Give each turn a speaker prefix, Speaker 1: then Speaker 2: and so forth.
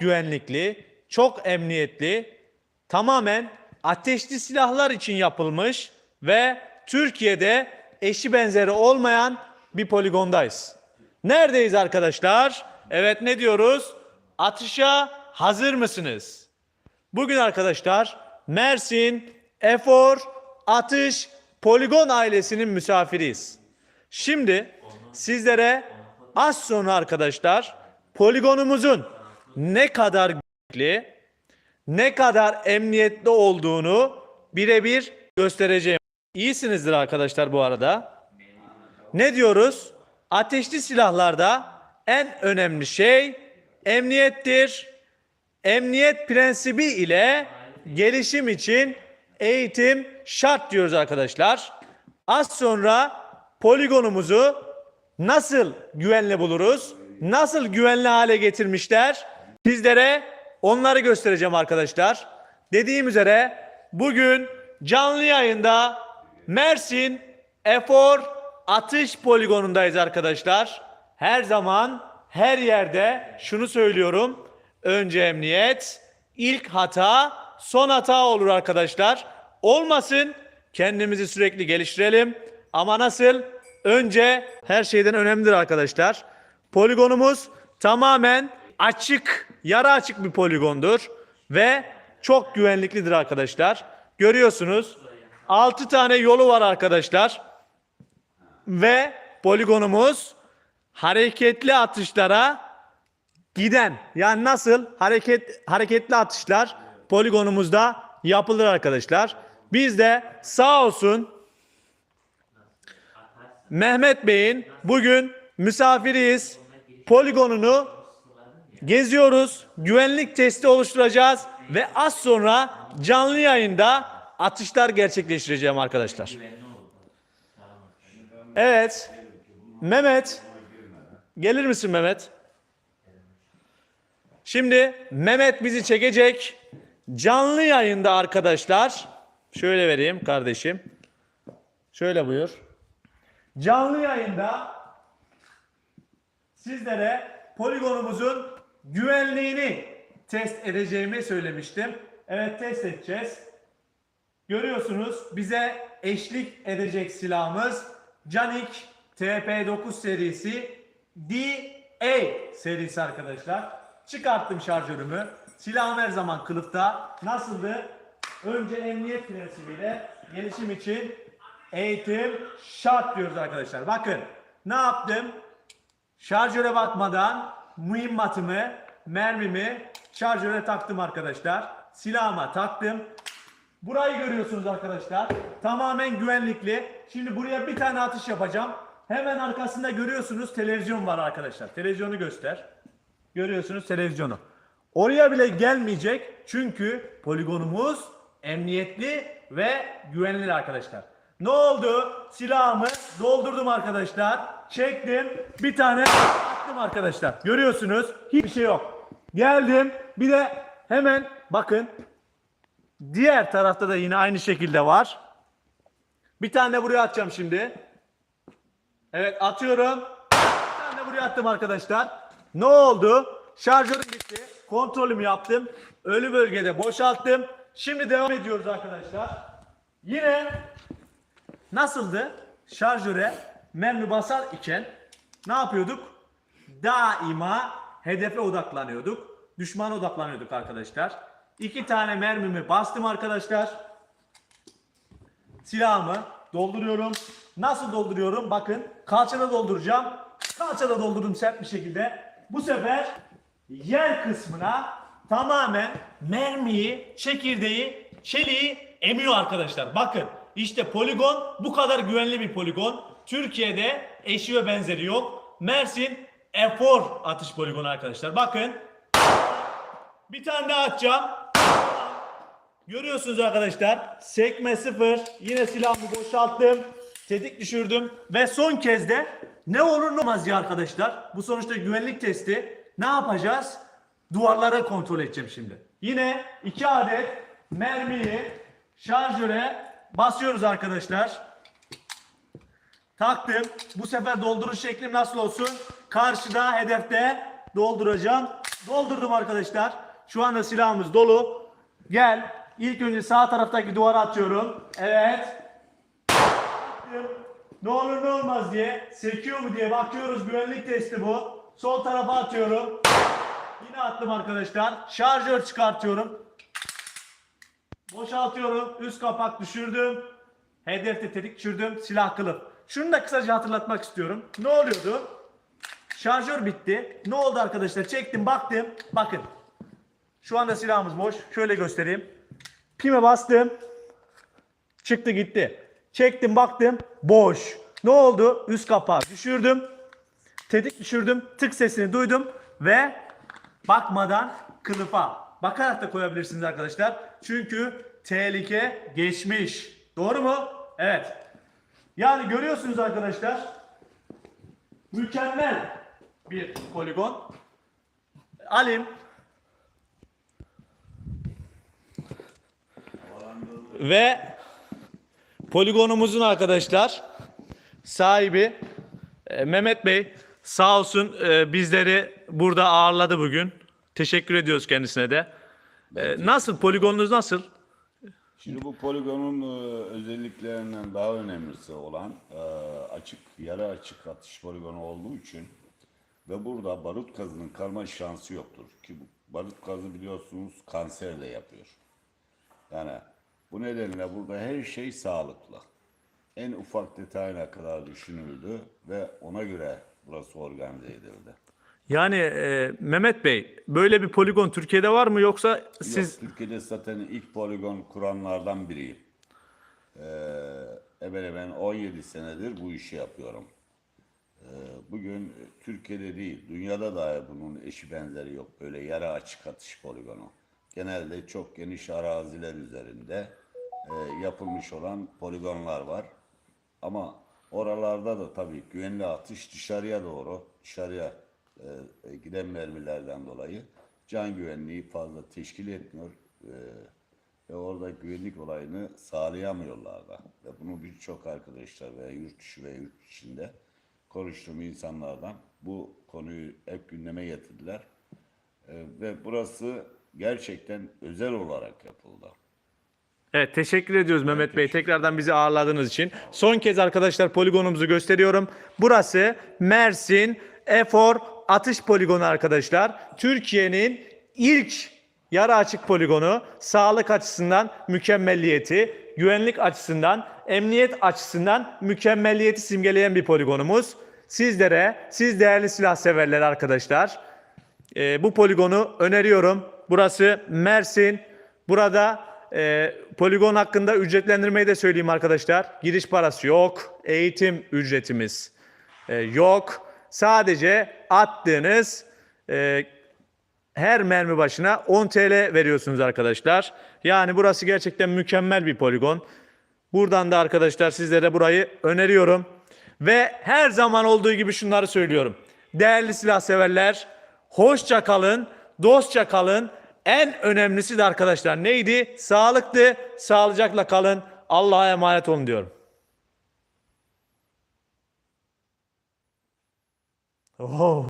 Speaker 1: güvenlikli, çok emniyetli, tamamen ateşli silahlar için yapılmış ve Türkiye'de eşi benzeri olmayan bir poligondayız. Neredeyiz arkadaşlar? Evet ne diyoruz? Atışa hazır mısınız? Bugün arkadaşlar Mersin, Efor, Atış, Poligon ailesinin misafiriyiz. Şimdi sizlere az sonra arkadaşlar poligonumuzun ne kadar güvenlikli, ne kadar emniyetli olduğunu birebir göstereceğim. İyisinizdir arkadaşlar bu arada. Ne diyoruz? Ateşli silahlarda en önemli şey emniyettir. Emniyet prensibi ile gelişim için eğitim şart diyoruz arkadaşlar. Az sonra poligonumuzu nasıl güvenli buluruz? Nasıl güvenli hale getirmişler? Sizlere onları göstereceğim arkadaşlar. Dediğim üzere bugün canlı yayında Mersin Efor Atış Poligonundayız arkadaşlar. Her zaman her yerde şunu söylüyorum. Önce emniyet, ilk hata, son hata olur arkadaşlar. Olmasın kendimizi sürekli geliştirelim. Ama nasıl? Önce her şeyden önemlidir arkadaşlar. Poligonumuz tamamen açık, yara açık bir poligondur ve çok güvenliklidir arkadaşlar. Görüyorsunuz 6 tane yolu var arkadaşlar. Ve poligonumuz hareketli atışlara giden yani nasıl hareket hareketli atışlar poligonumuzda yapılır arkadaşlar. Biz de sağ olsun Mehmet Bey'in bugün misafiriyiz. Poligonunu geziyoruz. Güvenlik testi oluşturacağız ve az sonra canlı yayında atışlar gerçekleştireceğim arkadaşlar. Evet. Mehmet. Gelir misin Mehmet? Şimdi Mehmet bizi çekecek. Canlı yayında arkadaşlar. Şöyle vereyim kardeşim. Şöyle buyur. Canlı yayında sizlere poligonumuzun güvenliğini test edeceğimi söylemiştim. Evet test edeceğiz. Görüyorsunuz bize eşlik edecek silahımız Canik TP9 serisi DA serisi arkadaşlar. Çıkarttım şarjörümü. Silahım her zaman kılıfta. Nasıldı? Önce emniyet prensibiyle gelişim için eğitim şart diyoruz arkadaşlar. Bakın ne yaptım? Şarjöre bakmadan mühimmatımı, mermimi şarjöre taktım arkadaşlar. Silahıma taktım. Burayı görüyorsunuz arkadaşlar. Tamamen güvenlikli. Şimdi buraya bir tane atış yapacağım. Hemen arkasında görüyorsunuz televizyon var arkadaşlar. Televizyonu göster. Görüyorsunuz televizyonu. Oraya bile gelmeyecek. Çünkü poligonumuz emniyetli ve güvenilir arkadaşlar. Ne oldu? Silahımı doldurdum arkadaşlar. Çektim. Bir tane attım arkadaşlar. Görüyorsunuz. Hiçbir şey yok. Geldim. Bir de hemen bakın Diğer tarafta da yine aynı şekilde var. Bir tane buraya atacağım şimdi. Evet atıyorum. Bir tane buraya attım arkadaşlar. Ne oldu? Şarjörüm gitti. Kontrolümü yaptım. Ölü bölgede boşalttım. Şimdi devam ediyoruz arkadaşlar. Yine nasıldı? Şarjöre mermi basar iken ne yapıyorduk? Daima hedefe odaklanıyorduk. Düşmana odaklanıyorduk arkadaşlar. İki tane mermimi bastım arkadaşlar. Silahımı dolduruyorum. Nasıl dolduruyorum? Bakın kalçada dolduracağım. Kalçada doldurdum sert bir şekilde. Bu sefer yer kısmına tamamen mermiyi, çekirdeği, çeliği emiyor arkadaşlar. Bakın işte poligon bu kadar güvenli bir poligon. Türkiye'de eşi ve benzeri yok. Mersin Efor atış poligonu arkadaşlar. Bakın bir tane daha atacağım. Görüyorsunuz arkadaşlar. Sekme sıfır. Yine silahımı boşalttım. Tetik düşürdüm. Ve son kez de ne olur ne olmaz ya arkadaşlar. Bu sonuçta güvenlik testi. Ne yapacağız? Duvarlara kontrol edeceğim şimdi. Yine iki adet mermiyi şarjöre basıyoruz arkadaşlar. Taktım. Bu sefer dolduruş şeklim nasıl olsun? Karşıda hedefte dolduracağım. Doldurdum arkadaşlar. Şu anda silahımız dolu. Gel. İlk önce sağ taraftaki duvara atıyorum. Evet. Attım. Ne olur ne olmaz diye. Sekiyor mu diye bakıyoruz. Güvenlik testi bu. Sol tarafa atıyorum. Yine attım arkadaşlar. Şarjör çıkartıyorum. Boşaltıyorum. Üst kapak düşürdüm. Hedefte tetik düşürdüm. Silah kılıf. Şunu da kısaca hatırlatmak istiyorum. Ne oluyordu? Şarjör bitti. Ne oldu arkadaşlar? Çektim baktım. Bakın. Şu anda silahımız boş. Şöyle göstereyim. Pime bastım. Çıktı gitti. Çektim baktım. Boş. Ne oldu? Üst kapağı düşürdüm. Tetik düşürdüm. Tık sesini duydum. Ve bakmadan kılıfa. Bakarak da koyabilirsiniz arkadaşlar. Çünkü tehlike geçmiş. Doğru mu? Evet. Yani görüyorsunuz arkadaşlar. Mükemmel bir poligon. Alim. Ve poligonumuzun arkadaşlar sahibi e, Mehmet Bey sağ olsun e, bizleri burada ağırladı bugün. Teşekkür ediyoruz kendisine de. E, Nasıl poligonunuz nasıl?
Speaker 2: Şimdi bu poligonun e, özelliklerinden daha önemlisi olan e, açık, yarı açık atış poligonu olduğu için ve burada barut gazının karma şansı yoktur. Ki bu barut gazı biliyorsunuz kanser de yapıyor. Yani bu nedenle burada her şey sağlıklı. En ufak detayına kadar düşünüldü ve ona göre burası organize edildi.
Speaker 1: Yani e, Mehmet Bey böyle bir poligon Türkiye'de var mı yoksa siz
Speaker 2: Yok, Türkiye'de zaten ilk poligon kuranlardan biriyim. Ee, hemen hemen 17 senedir bu işi yapıyorum. Ee, bugün Türkiye'de değil, dünyada da bunun eşi benzeri yok. Böyle yarı açık atış poligonu. Genelde çok geniş araziler üzerinde e, yapılmış olan poligonlar var. Ama oralarda da tabii güvenli atış dışarıya doğru, dışarıya e, e, giden mermilerden dolayı can güvenliği fazla teşkil etmiyor. E, ve orada güvenlik olayını sağlayamıyorlar da. Ve bunu birçok arkadaşlar veya yurt dışı ve yurt içinde konuştuğum insanlardan bu konuyu hep gündeme getirdiler. E, ve burası gerçekten özel olarak yapıldı.
Speaker 1: Evet teşekkür ediyoruz Mehmet Bey tekrardan bizi ağırladığınız için. Son kez arkadaşlar poligonumuzu gösteriyorum. Burası Mersin Efor atış poligonu arkadaşlar. Türkiye'nin ilk yarı açık poligonu sağlık açısından mükemmelliyeti, güvenlik açısından, emniyet açısından mükemmelliyeti simgeleyen bir poligonumuz. Sizlere, siz değerli silah severler arkadaşlar, e, bu poligonu öneriyorum. Burası Mersin. Burada e, poligon hakkında ücretlendirmeyi de söyleyeyim arkadaşlar. Giriş parası yok. Eğitim ücretimiz e, yok. Sadece attığınız e, her mermi başına 10 TL veriyorsunuz arkadaşlar. Yani burası gerçekten mükemmel bir poligon. Buradan da arkadaşlar sizlere burayı öneriyorum. Ve her zaman olduğu gibi şunları söylüyorum. Değerli silah severler, hoşça kalın, dostça kalın. En önemlisi de arkadaşlar neydi? Sağlıktı. Sağlıcakla kalın. Allah'a emanet olun diyorum. Oh.